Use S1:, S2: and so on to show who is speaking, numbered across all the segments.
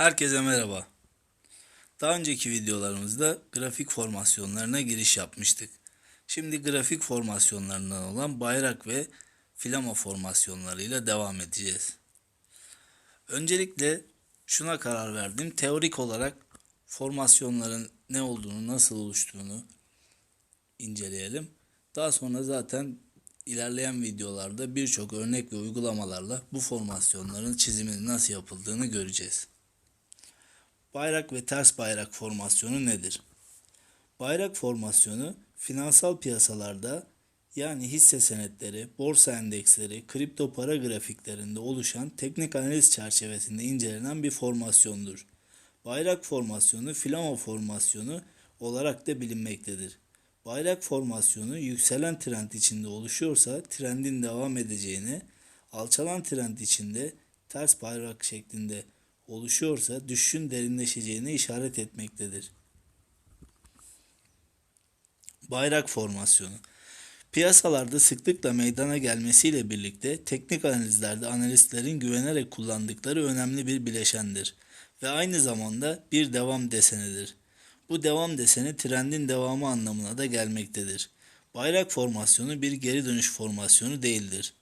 S1: Herkese merhaba. Daha önceki videolarımızda grafik formasyonlarına giriş yapmıştık. Şimdi grafik formasyonlarından olan bayrak ve flama formasyonlarıyla devam edeceğiz. Öncelikle şuna karar verdim. Teorik olarak formasyonların ne olduğunu, nasıl oluştuğunu inceleyelim. Daha sonra zaten ilerleyen videolarda birçok örnek ve uygulamalarla bu formasyonların çiziminin nasıl yapıldığını göreceğiz. Bayrak ve ters bayrak formasyonu nedir? Bayrak formasyonu finansal piyasalarda yani hisse senetleri, borsa endeksleri, kripto para grafiklerinde oluşan teknik analiz çerçevesinde incelenen bir formasyondur. Bayrak formasyonu flama formasyonu olarak da bilinmektedir. Bayrak formasyonu yükselen trend içinde oluşuyorsa trendin devam edeceğini, alçalan trend içinde ters bayrak şeklinde oluşuyorsa düşüşün derinleşeceğine işaret etmektedir. Bayrak formasyonu Piyasalarda sıklıkla meydana gelmesiyle birlikte teknik analizlerde analistlerin güvenerek kullandıkları önemli bir bileşendir ve aynı zamanda bir devam desenidir. Bu devam deseni trendin devamı anlamına da gelmektedir. Bayrak formasyonu bir geri dönüş formasyonu değildir.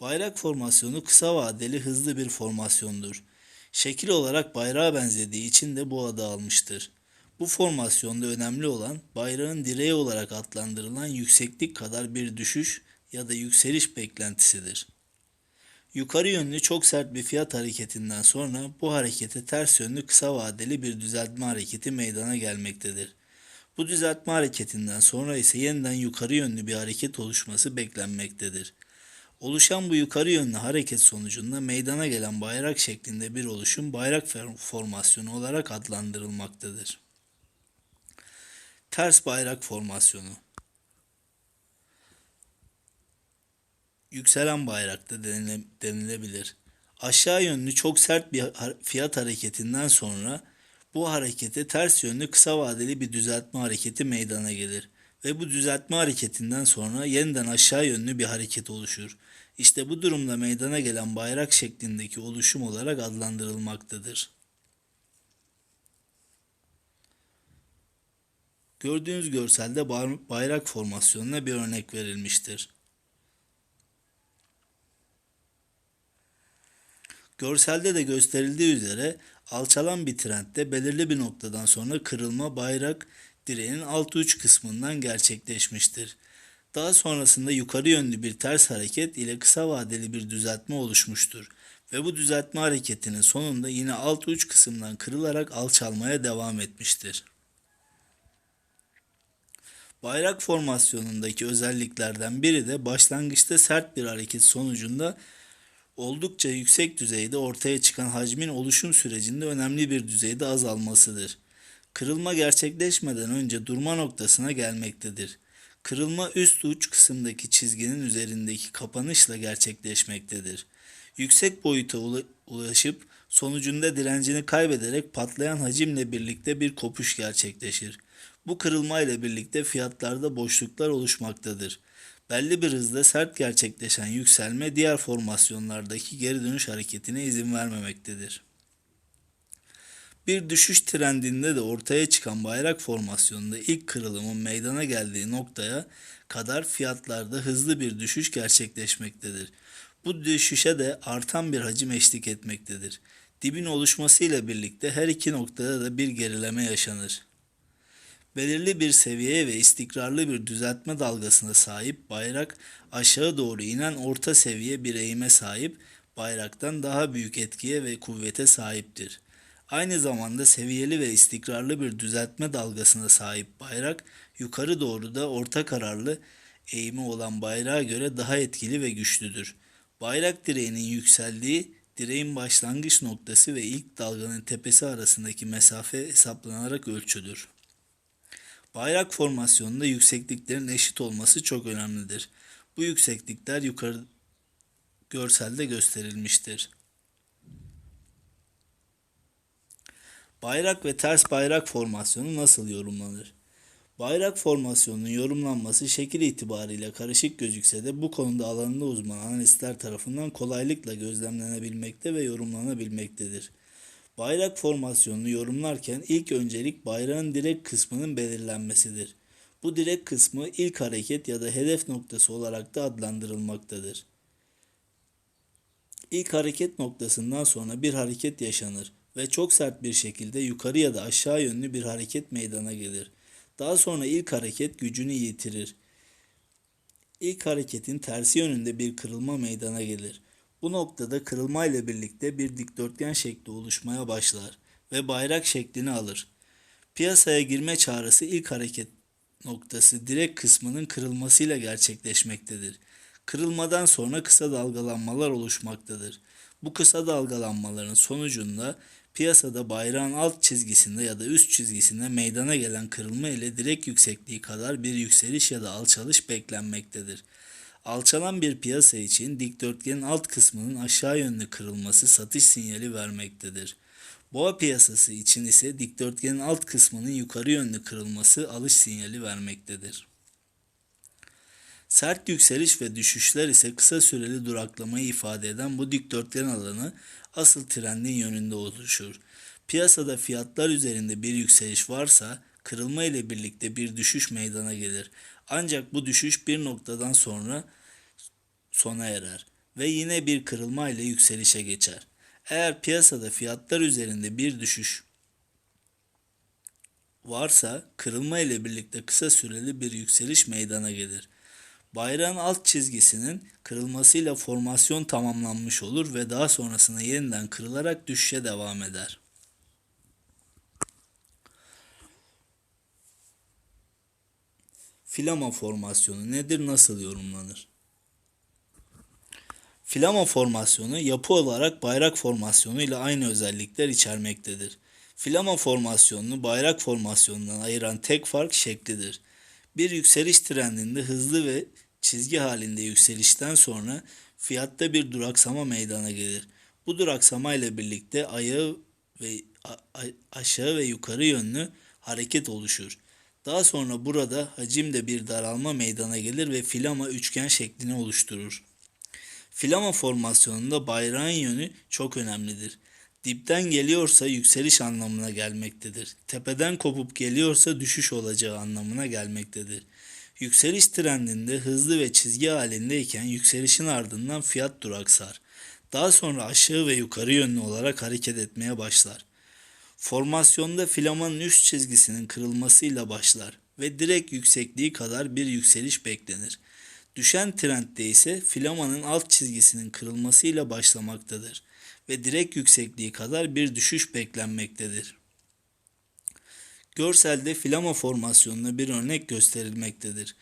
S1: Bayrak formasyonu kısa vadeli hızlı bir formasyondur. Şekil olarak bayrağa benzediği için de bu adı almıştır. Bu formasyonda önemli olan bayrağın direği olarak adlandırılan yükseklik kadar bir düşüş ya da yükseliş beklentisidir. Yukarı yönlü çok sert bir fiyat hareketinden sonra bu harekete ters yönlü kısa vadeli bir düzeltme hareketi meydana gelmektedir. Bu düzeltme hareketinden sonra ise yeniden yukarı yönlü bir hareket oluşması beklenmektedir. Oluşan bu yukarı yönlü hareket sonucunda meydana gelen bayrak şeklinde bir oluşum bayrak formasyonu olarak adlandırılmaktadır. Ters bayrak formasyonu Yükselen bayrakta denilebilir. Aşağı yönlü çok sert bir fiyat hareketinden sonra bu harekete ters yönlü kısa vadeli bir düzeltme hareketi meydana gelir ve bu düzeltme hareketinden sonra yeniden aşağı yönlü bir hareket oluşur. İşte bu durumda meydana gelen bayrak şeklindeki oluşum olarak adlandırılmaktadır. Gördüğünüz görselde bayrak formasyonuna bir örnek verilmiştir. Görselde de gösterildiği üzere alçalan bir trendde belirli bir noktadan sonra kırılma bayrak direğinin alt uç kısmından gerçekleşmiştir. Daha sonrasında yukarı yönlü bir ters hareket ile kısa vadeli bir düzeltme oluşmuştur ve bu düzeltme hareketinin sonunda yine alt uç kısımdan kırılarak alçalmaya devam etmiştir. Bayrak formasyonundaki özelliklerden biri de başlangıçta sert bir hareket sonucunda oldukça yüksek düzeyde ortaya çıkan hacmin oluşum sürecinde önemli bir düzeyde azalmasıdır. Kırılma gerçekleşmeden önce durma noktasına gelmektedir. Kırılma üst uç kısımdaki çizginin üzerindeki kapanışla gerçekleşmektedir. Yüksek boyuta ulaşıp sonucunda direncini kaybederek patlayan hacimle birlikte bir kopuş gerçekleşir. Bu kırılma ile birlikte fiyatlarda boşluklar oluşmaktadır. Belli bir hızda sert gerçekleşen yükselme diğer formasyonlardaki geri dönüş hareketine izin vermemektedir. Bir düşüş trendinde de ortaya çıkan bayrak formasyonunda ilk kırılımın meydana geldiği noktaya kadar fiyatlarda hızlı bir düşüş gerçekleşmektedir. Bu düşüşe de artan bir hacim eşlik etmektedir. Dibin oluşmasıyla birlikte her iki noktada da bir gerileme yaşanır. Belirli bir seviyeye ve istikrarlı bir düzeltme dalgasına sahip bayrak aşağı doğru inen orta seviye bir eğime sahip bayraktan daha büyük etkiye ve kuvvete sahiptir. Aynı zamanda seviyeli ve istikrarlı bir düzeltme dalgasına sahip bayrak yukarı doğru da orta kararlı eğimi olan bayrağa göre daha etkili ve güçlüdür. Bayrak direğinin yükseldiği direğin başlangıç noktası ve ilk dalganın tepesi arasındaki mesafe hesaplanarak ölçülür. Bayrak formasyonunda yüksekliklerin eşit olması çok önemlidir. Bu yükseklikler yukarı görselde gösterilmiştir. Bayrak ve ters bayrak formasyonu nasıl yorumlanır? Bayrak formasyonunun yorumlanması şekil itibariyle karışık gözükse de bu konuda alanında uzman analistler tarafından kolaylıkla gözlemlenebilmekte ve yorumlanabilmektedir. Bayrak formasyonunu yorumlarken ilk öncelik bayrağın direk kısmının belirlenmesidir. Bu direk kısmı ilk hareket ya da hedef noktası olarak da adlandırılmaktadır. İlk hareket noktasından sonra bir hareket yaşanır ve çok sert bir şekilde yukarı ya da aşağı yönlü bir hareket meydana gelir. Daha sonra ilk hareket gücünü yitirir. İlk hareketin tersi yönünde bir kırılma meydana gelir. Bu noktada kırılma ile birlikte bir dikdörtgen şekli oluşmaya başlar ve bayrak şeklini alır. Piyasaya girme çağrısı ilk hareket noktası direk kısmının kırılmasıyla gerçekleşmektedir. Kırılmadan sonra kısa dalgalanmalar oluşmaktadır. Bu kısa dalgalanmaların sonucunda piyasada bayrağın alt çizgisinde ya da üst çizgisinde meydana gelen kırılma ile direk yüksekliği kadar bir yükseliş ya da alçalış beklenmektedir. Alçalan bir piyasa için dikdörtgenin alt kısmının aşağı yönlü kırılması satış sinyali vermektedir. Boğa piyasası için ise dikdörtgenin alt kısmının yukarı yönlü kırılması alış sinyali vermektedir. Sert yükseliş ve düşüşler ise kısa süreli duraklamayı ifade eden bu dikdörtgen alanı asıl trendin yönünde oluşur. Piyasada fiyatlar üzerinde bir yükseliş varsa kırılma ile birlikte bir düşüş meydana gelir. Ancak bu düşüş bir noktadan sonra sona erer ve yine bir kırılma ile yükselişe geçer. Eğer piyasada fiyatlar üzerinde bir düşüş varsa kırılma ile birlikte kısa süreli bir yükseliş meydana gelir. Bayrağın alt çizgisinin kırılmasıyla formasyon tamamlanmış olur ve daha sonrasında yeniden kırılarak düşüşe devam eder. Filama formasyonu nedir, nasıl yorumlanır? Filama formasyonu yapı olarak bayrak formasyonu ile aynı özellikler içermektedir. Filama formasyonunu bayrak formasyonundan ayıran tek fark şeklidir. Bir yükseliş trendinde hızlı ve çizgi halinde yükselişten sonra fiyatta bir duraksama meydana gelir. Bu duraksama ile birlikte ayağı ve aşağı ve yukarı yönlü hareket oluşur. Daha sonra burada hacimde bir daralma meydana gelir ve filama üçgen şeklini oluşturur. Filama formasyonunda bayrağın yönü çok önemlidir. Dipten geliyorsa yükseliş anlamına gelmektedir. Tepeden kopup geliyorsa düşüş olacağı anlamına gelmektedir. Yükseliş trendinde hızlı ve çizgi halindeyken yükselişin ardından fiyat duraksar. Daha sonra aşağı ve yukarı yönlü olarak hareket etmeye başlar. Formasyonda filamanın üst çizgisinin kırılmasıyla başlar ve direkt yüksekliği kadar bir yükseliş beklenir. Düşen trendde ise filamanın alt çizgisinin kırılmasıyla başlamaktadır ve direkt yüksekliği kadar bir düşüş beklenmektedir. Görselde filama formasyonuna bir örnek gösterilmektedir.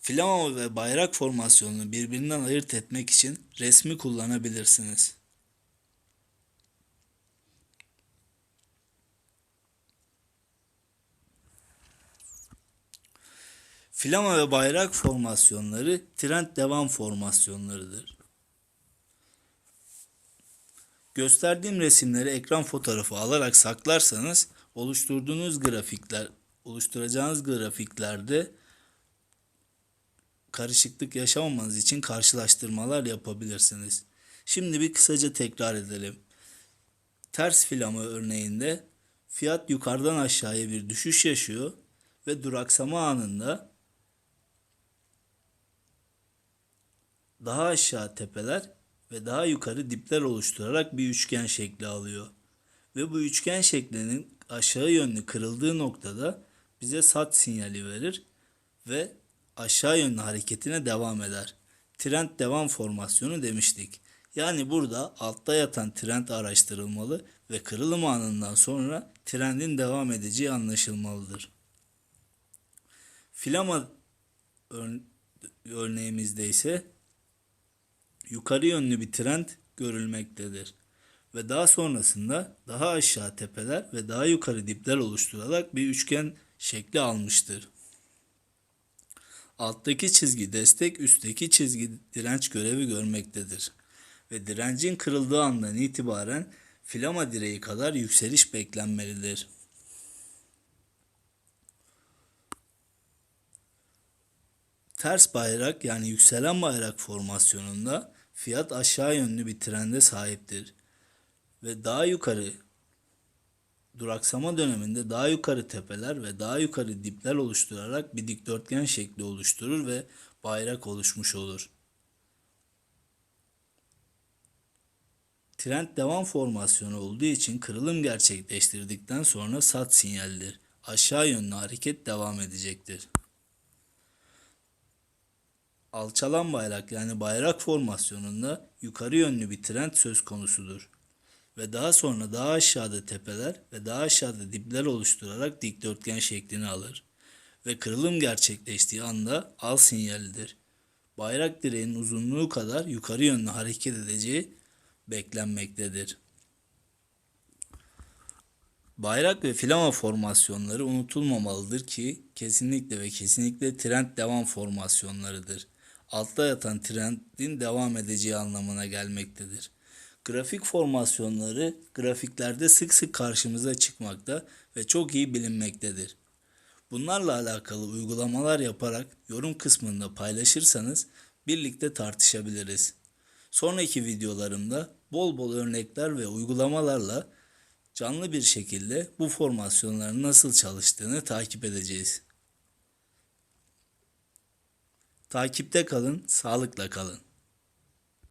S1: Filama ve bayrak formasyonunu birbirinden ayırt etmek için resmi kullanabilirsiniz. Filama ve bayrak formasyonları trend devam formasyonlarıdır. Gösterdiğim resimleri ekran fotoğrafı alarak saklarsanız oluşturduğunuz grafikler, oluşturacağınız grafiklerde karışıklık yaşamamanız için karşılaştırmalar yapabilirsiniz. Şimdi bir kısaca tekrar edelim. Ters filama örneğinde fiyat yukarıdan aşağıya bir düşüş yaşıyor ve duraksama anında daha aşağı tepeler ve daha yukarı dipler oluşturarak bir üçgen şekli alıyor. Ve bu üçgen şeklinin aşağı yönlü kırıldığı noktada bize sat sinyali verir ve aşağı yönlü hareketine devam eder. Trend devam formasyonu demiştik. Yani burada altta yatan trend araştırılmalı ve kırılım anından sonra trendin devam edeceği anlaşılmalıdır. Filama örneğimizde ise yukarı yönlü bir trend görülmektedir. Ve daha sonrasında daha aşağı tepeler ve daha yukarı dipler oluşturarak bir üçgen şekli almıştır. Alttaki çizgi destek, üstteki çizgi direnç görevi görmektedir. Ve direncin kırıldığı andan itibaren filama direği kadar yükseliş beklenmelidir. Ters bayrak yani yükselen bayrak formasyonunda fiyat aşağı yönlü bir trende sahiptir ve daha yukarı duraksama döneminde daha yukarı tepeler ve daha yukarı dipler oluşturarak bir dikdörtgen şekli oluşturur ve bayrak oluşmuş olur. Trend devam formasyonu olduğu için kırılım gerçekleştirdikten sonra sat sinyaldir. Aşağı yönlü hareket devam edecektir. Alçalan bayrak yani bayrak formasyonunda yukarı yönlü bir trend söz konusudur. Ve daha sonra daha aşağıda tepeler ve daha aşağıda dipler oluşturarak dikdörtgen şeklini alır. Ve kırılım gerçekleştiği anda al sinyalidir. Bayrak direğinin uzunluğu kadar yukarı yönlü hareket edeceği beklenmektedir. Bayrak ve filama formasyonları unutulmamalıdır ki kesinlikle ve kesinlikle trend devam formasyonlarıdır. Altta yatan trendin devam edeceği anlamına gelmektedir. Grafik formasyonları grafiklerde sık sık karşımıza çıkmakta ve çok iyi bilinmektedir. Bunlarla alakalı uygulamalar yaparak yorum kısmında paylaşırsanız birlikte tartışabiliriz. Sonraki videolarımda bol bol örnekler ve uygulamalarla canlı bir şekilde bu formasyonların nasıl çalıştığını takip edeceğiz. Takipte kalın, sağlıkla kalın.